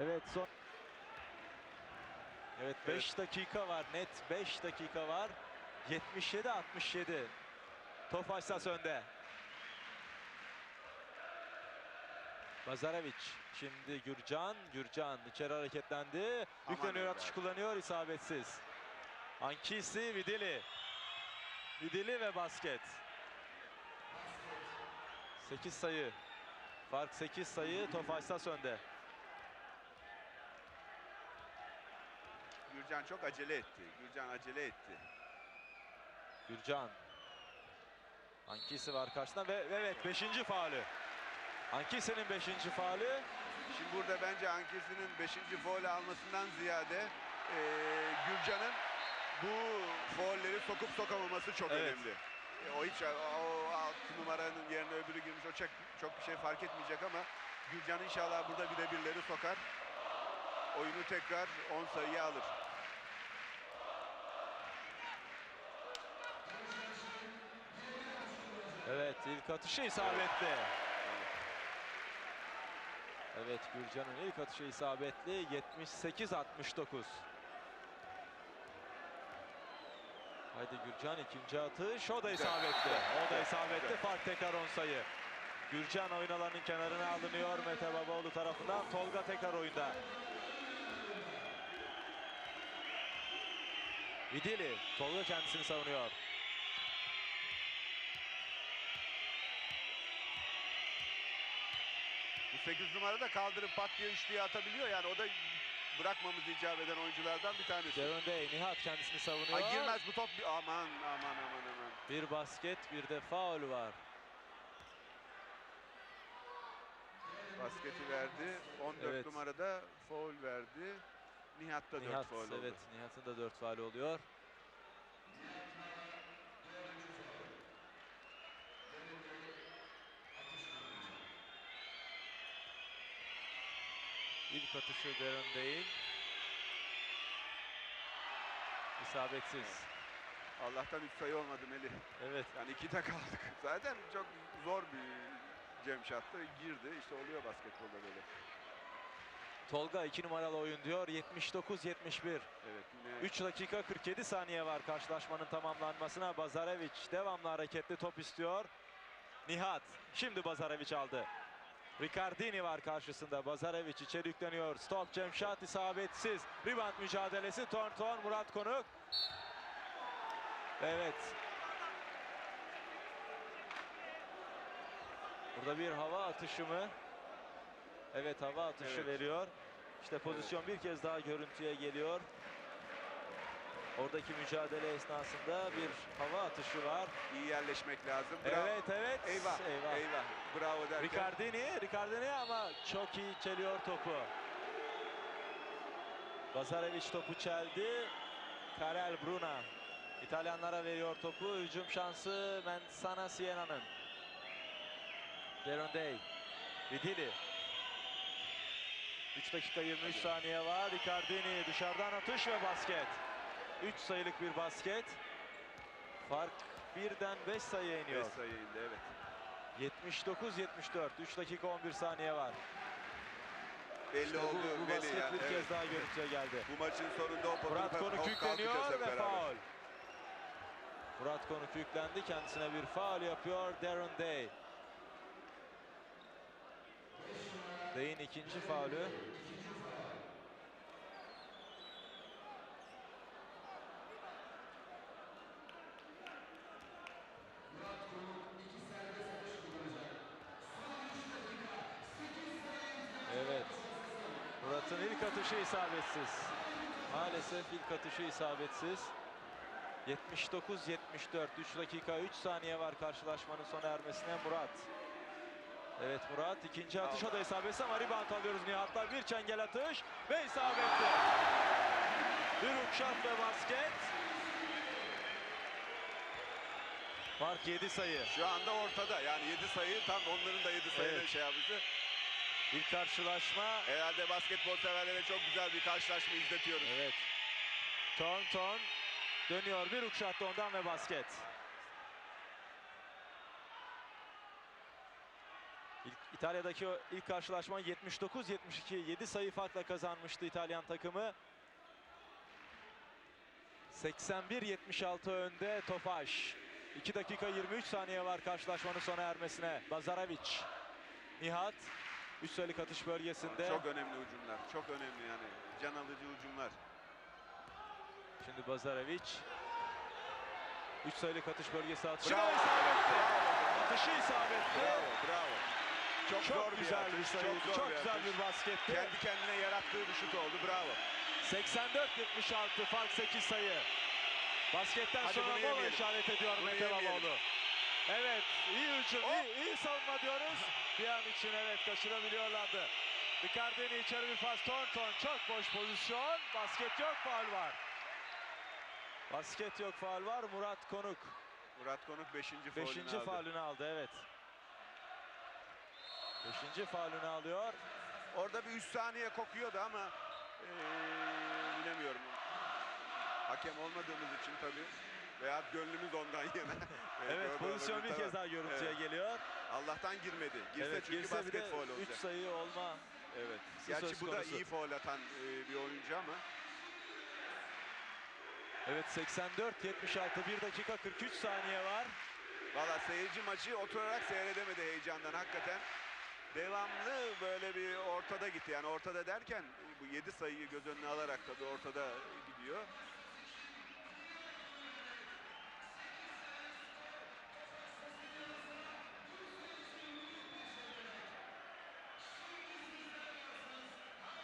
Evet son. Evet 5 dakika var net 5 dakika var. 77 67. Tofaşsas önde. Bazarevic şimdi Gürcan. Gürcan içeri hareketlendi. Yükleniyor atış kullanıyor isabetsiz. Ankisi Vidili. Vidili ve basket. 8 sayı. Fark 8 sayı. Tofaşsas önde. Gürcan çok acele etti. Gürcan acele etti. Gürcan. Ankisi var karşısında ve ve evet 5. faulü. Ankisi'nin 5. faulü. Şimdi burada bence Ankesi'nin 5. foul almasından ziyade eee, Gürcan'ın bu foulleri sokup sokamaması çok Evet. önemli. E, o hiç o 6 numaranın yerine öbürü girmiş o çok, çok bir şey fark etmeyecek ama Gürcan inşallah burada bir de birileri sokar. Oyunu tekrar 10 sayıya alır. Evet ilk atışı isabetli. Evet Gürcan'ın ilk atışı isabetli 78-69. Haydi Gürcan ikinci atış o da isabetli. O da isabetli fark tekrar 10 sayı. Gürcan oyun alanının kenarına alınıyor Mete Babaoğlu tarafından. Tolga tekrar oyunda. Vidili. Tolga kendisini savunuyor. 8 numara da kaldırıp pat diye üçlüye atabiliyor yani o da bırakmamız icap eden oyunculardan bir tanesi. Devon Day, Nihat kendisini savunuyor. Ay girmez bu top. Aman aman aman aman. Bir basket, bir de faul var. Basketi verdi. 14 Evet. numarada foul verdi. Nihat da 4 Nihat, foul oldu. evet, Nihat'ın da 4 faul oluyor. İlk atışı Devon Day'in. İsabetsiz. Allah'tan 3 sayı olmadı Melih. Evet. Yani 2'de kaldık. Zaten çok zor bir Cem şattı. Girdi. İşte oluyor basketbolda böyle. Tolga 2 numaralı oyun diyor. 79-71. Evet yine 3 dakika 47 saniye var karşılaşmanın tamamlanmasına. Bazarevic devamlı hareketli top istiyor. Nihat şimdi Bazarevic aldı. Ricardini var karşısında. Bazarevic içeri yükleniyor. Stop Cemşat isabetsiz. Rebound mücadelesi. Torn Torn Murat Konuk. Evet. Burada bir hava atışı mı? Evet hava atışı Evet. veriyor. İşte pozisyon bir kez daha görüntüye geliyor. Oradaki mücadele esnasında bir hava atışı var. iyi yerleşmek lazım. Bravo. Evet evet. Eyvah, Eyvah. eyvah. Bravo derken. Ricardini, Ricardini ama çok iyi çeliyor topu. Bazarevic topu çeldi. Karel Bruna İtalyanlara veriyor topu. Hücum şansı Mensana Siena'nın. Deron Day. Vidili. 3 dakika 23 saniye var. Ricardini dışarıdan atış ve basket. 3 sayılık bir basket. Fark birden 5 sayıya 5 iniyor. sayı indi evet. 79-74. 3 dakika 11 saniye var. Belli İşte oldu bu, bu Melih basket yani. bir Evet. kez daha görüntüye geldi. Bu maçın sonunda o Murat Konuk yükleniyor ve faul. Murat Konuk yüklendi. Kendisine bir faul yapıyor Darren Day. Day'in ikinci faulü. Evet. Murat'ın ilk atışı isabetsiz. Maalesef ilk atışı isabetsiz. 79-74. 3 dakika 3 saniye var karşılaşmanın sona ermesine Murat. Evet Murat ikinci atış o da isabetsiz ama rebound alıyoruz Nihat'la. Bir çengel atış ve isabetli. Bir ukşat ve basket. Fark 7 sayı. Şu anda ortada yani 7 sayı tam onların da 7 sayıyla Evet. şey yapısı. İlk karşılaşma Herhalde basketbol severlere çok güzel bir karşılaşma izletiyoruz. Evet. Ton ton dönüyor bir ukşattı ondan ve basket. İlk İtalya'daki o ilk karşılaşma 79-72 7 sayı farkla kazanmıştı İtalyan takımı. 81-76 önde Tofaş. 2 dakika 23 saniye var karşılaşmanın sona ermesine. Bazarevic, Nihat, 3 sayılık atış bölgesinde. Çok önemli hücumlar. Çok önemli yani. Can alıcı hücumlar. Şimdi Bazarevic. 3 sayılık atış bölgesi atışı Bravo. ve isabetli. Atışı isabetli. Bravo, bravo. Çok, Çok zor güzel bir, bir, atış, sayıydı. Çok, Çok, bir güzel atış. bir basketti. Kendi kendine yarattığı bir şut oldu. Bravo. 84-76 fark 8 sayı. Basketten Hadi sonra yemeyelim. işaret ediyor Bunu Mete yemeyelim. Evet iyi hücum, iyi, iyi savunma diyoruz. Bir an için evet kaçırabiliyorlardı. Ricardini içeri bir pas, Thornton çok boş pozisyon. Basket yok, faul var. Basket yok, faul var. Murat Konuk Murat Konuk 5. faulünü Beşinci aldı. faulünü aldı evet. Beşinci faulünü alıyor. Orada bir 3 saniye kokuyordu ama eee, bilemiyorum. Hakem olmadığımız için tabii. Veya gönlümüz ondan yana. Evet Doğru pozisyon bir kez daha görüntüye Evet. geliyor. Allah'tan girmedi. Girse evet çünkü girse basket de faul 3 olacak. sayı olma. Evet. Gerçi bu da iyi faul atan eee, bir oyuncu ama Evet 84-76 1 dakika 43 saniye var. Valla seyirci maçı oturarak seyredemedi heyecandan hakikaten. Devamlı böyle bir ortada gitti. Yani ortada derken bu 7 sayıyı göz önüne alarak tabii ortada gidiyor.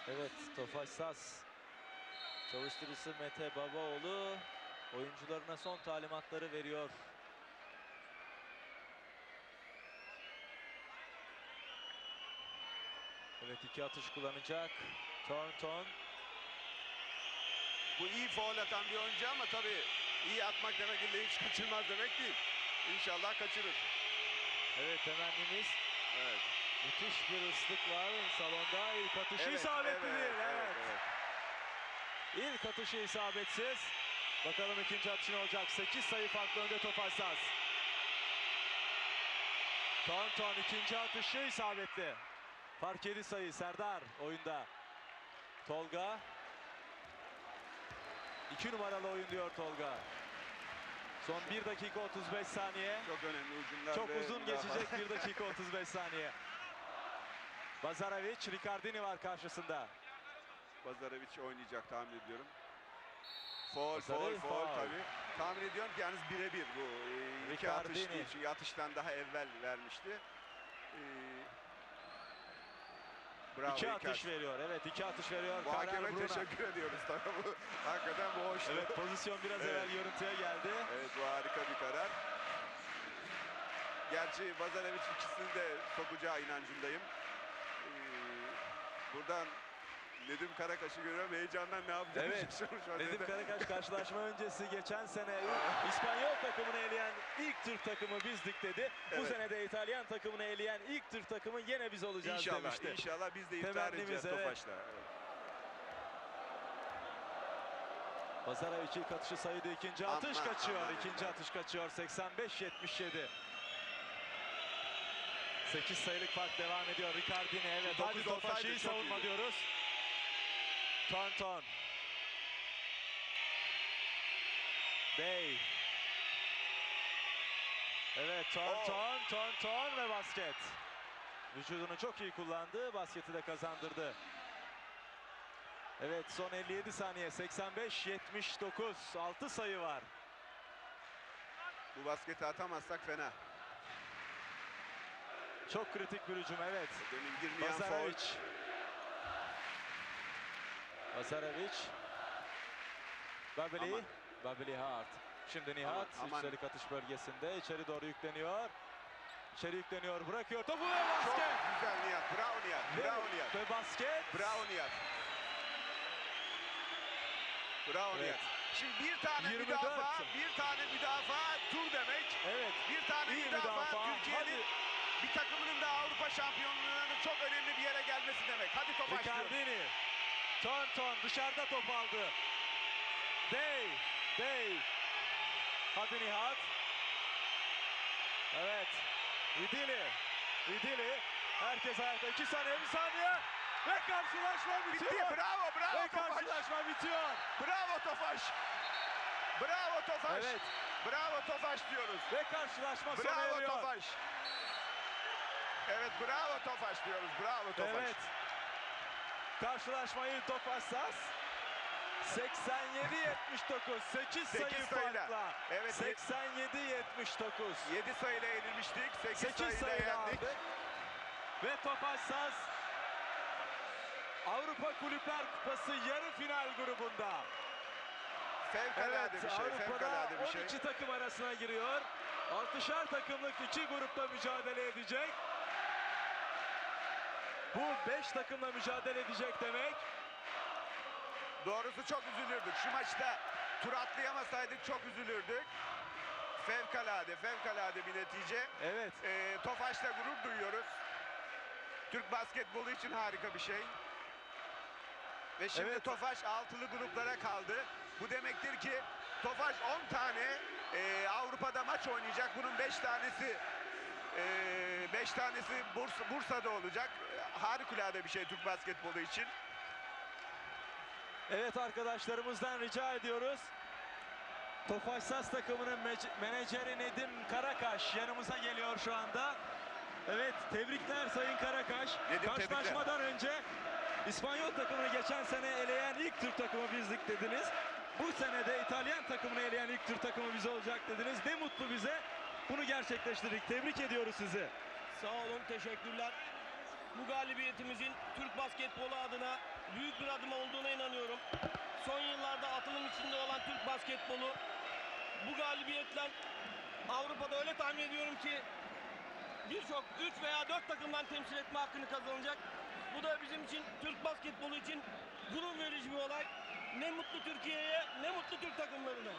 Evet Tofaş Sas. Çalıştırıcısı Mete Babaoğlu oyuncularına son talimatları veriyor. Evet iki atış kullanacak. Thornton. Bu iyi faul atan bir oyuncu ama tabii iyi atmak demek illa hiç kaçırmaz demek değil. İnşallah kaçırır. Evet temennimiz. Evet. Müthiş bir ıslık var salonda. İlk atışı Evet, isabetli evet, değil. evet, Evet. İlk atışı isabetsiz. Bakalım ikinci atış ne olacak? 8 sayı farklı önde Tofaş Sas. Thornton ikinci atışı isabetli. Fark 7 sayı Serdar oyunda. Tolga. 2 numaralı oyun diyor Tolga. Son 1 dakika 35 saniye. Çok önemli hücumlar. Çok uzun geçecek 1 dakika 35 saniye. Bazarevic, Ricardini var karşısında. Bazarevic oynayacak tahmin ediyorum. Foul, foul, foul tabii. Tahmin ediyorum ki yalnız birebir bu. Ee, iki atış Ricardini. değil. Çünkü atıştan daha evvel vermişti. Ee, bravo iki Icardi. atış veriyor. Evet iki atış veriyor. Bu hakeme Bruna. teşekkür ediyoruz tabii. Bu, hakikaten bu hoştu. Evet pozisyon biraz Evet. evvel görüntüye geldi. Evet bu harika bir karar. Gerçi Bazarevic ikisini de sokacağı inancındayım. Buradan Nedim Karakaş'ı görüyorum heyecandan ne yapacağını Evet. şaşırmış Nedim. Karakaş karşılaşma öncesi geçen sene İspanyol takımını eleyen ilk Türk takımı bizdik dedi. Bu Evet. sene de İtalyan takımını eleyen ilk Türk takımı yine biz olacağız İnşallah, demişti. inşallah biz de iftihar edeceğiz evet. Tofaş'la. Evet. Bazarevic ilk atışı sayıda ikinci Aman, atış kaçıyor. aman, ikinci aman. atış kaçıyor. 85-77. 8 sayılık fark devam ediyor. Ricardini evet. Şu Hadi iyi çok savunma iyiydi. diyoruz. Thornton. Bey. Evet Thornton, Thornton ve basket. Vücudunu çok iyi kullandı. Basketi de kazandırdı. Evet son 57 saniye 85-79 6 sayı var. Bu basketi atamazsak fena. Çok kritik bir hücum evet. Demin girmeyen foul. Bazarevic. Bazarevic. Babeli. Aman. Babeli Hart. Şimdi Nihat Aman, aman. üstelik atış bölgesinde içeri doğru yükleniyor. İçeri yükleniyor, bırakıyor topu ve Çok basket. güzel Nihat. Bravo Nihat. Bravo Nihat. Ve basket. Bravo Nihat. Bravo Evet. Nihat. Şimdi bir tane 24. müdafaa, bir tane müdafaa tur demek. Evet. Bir tane İyi müdafaa, müdafaa. Türkiye'nin bir takımının da Avrupa şampiyonluğunun çok önemli bir yere gelmesi demek. Hadi diyorum. Ricardini. Thornton dışarıda top aldı. Day. Day. Hadi Nihat. Evet. Idili. Idili. Herkes ayakta. 2 saniye, 1 saniye. Ve karşılaşma bitiyor. Bitti. Bravo, bravo Ve Tofaş. karşılaşma bitiyor. Bravo Tofaş. Bravo Tofaş. Evet. Bravo Tofaş diyoruz. Ve karşılaşma sona Bravo eriyor. Tofaş. Evet bravo Tofaş diyoruz. Bravo Tofaş. Evet. Karşılaşmayı Topassas 87-79 8 sayı Sekiz sayıyla. farkla. Evet, 87-79 7 sayıyla yenilmiştik. 8, 8 sayıyla sayıyla yendik. aldık. Ve Topassas Avrupa Kulüpler Kupası yarı final grubunda. Fevkalade Evet bir şey. Avrupa'da bir şey. 12 takım arasına giriyor. 6'şar takımlık iki grupta mücadele edecek. Bu 5 takımla mücadele edecek demek. Doğrusu çok üzülürdük. Şu maçta tur atlayamasaydık çok üzülürdük. Fevkalade, fevkalade bir netice. Evet. Ee, Tofaş'la gurur duyuyoruz. Türk basketbolu için harika bir şey. Ve şimdi Evet. Tofaş altılı gruplara kaldı. Bu demektir ki Tofaş 10 tane e, Avrupa'da maç oynayacak. Bunun 5 tanesi 5 tanesi Bursa, Bursa'da olacak. Harikulade bir şey Türk basketbolu için. Evet arkadaşlarımızdan rica ediyoruz. Tofaş Sas takımının menajeri Nedim Karakaş yanımıza geliyor şu anda. Evet tebrikler Sayın Karakaş. Nedim, Karşılaşmadan önce İspanyol takımını geçen sene eleyen ilk Türk takımı bizdik dediniz. Bu sene de İtalyan takımını eleyen ilk Türk takımı biz olacak dediniz. Ne mutlu bize. Bunu gerçekleştirdik. Tebrik ediyoruz sizi. Sağ olun, teşekkürler. Bu galibiyetimizin Türk basketbolu adına büyük bir adım olduğuna inanıyorum. Son yıllarda atılım içinde olan Türk basketbolu bu galibiyetle Avrupa'da öyle tahmin ediyorum ki birçok 3 veya 4 takımdan temsil etme hakkını kazanacak. Bu da bizim için Türk basketbolu için gurur verici bir olay. Ne mutlu Türkiye'ye, ne mutlu Türk takımlarına.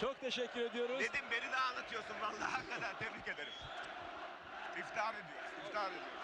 Çok teşekkür ediyoruz. Nedim beni de anlatıyorsun vallahi hakikaten tebrik ederim. İftihar ediyoruz, iftihar ediyoruz.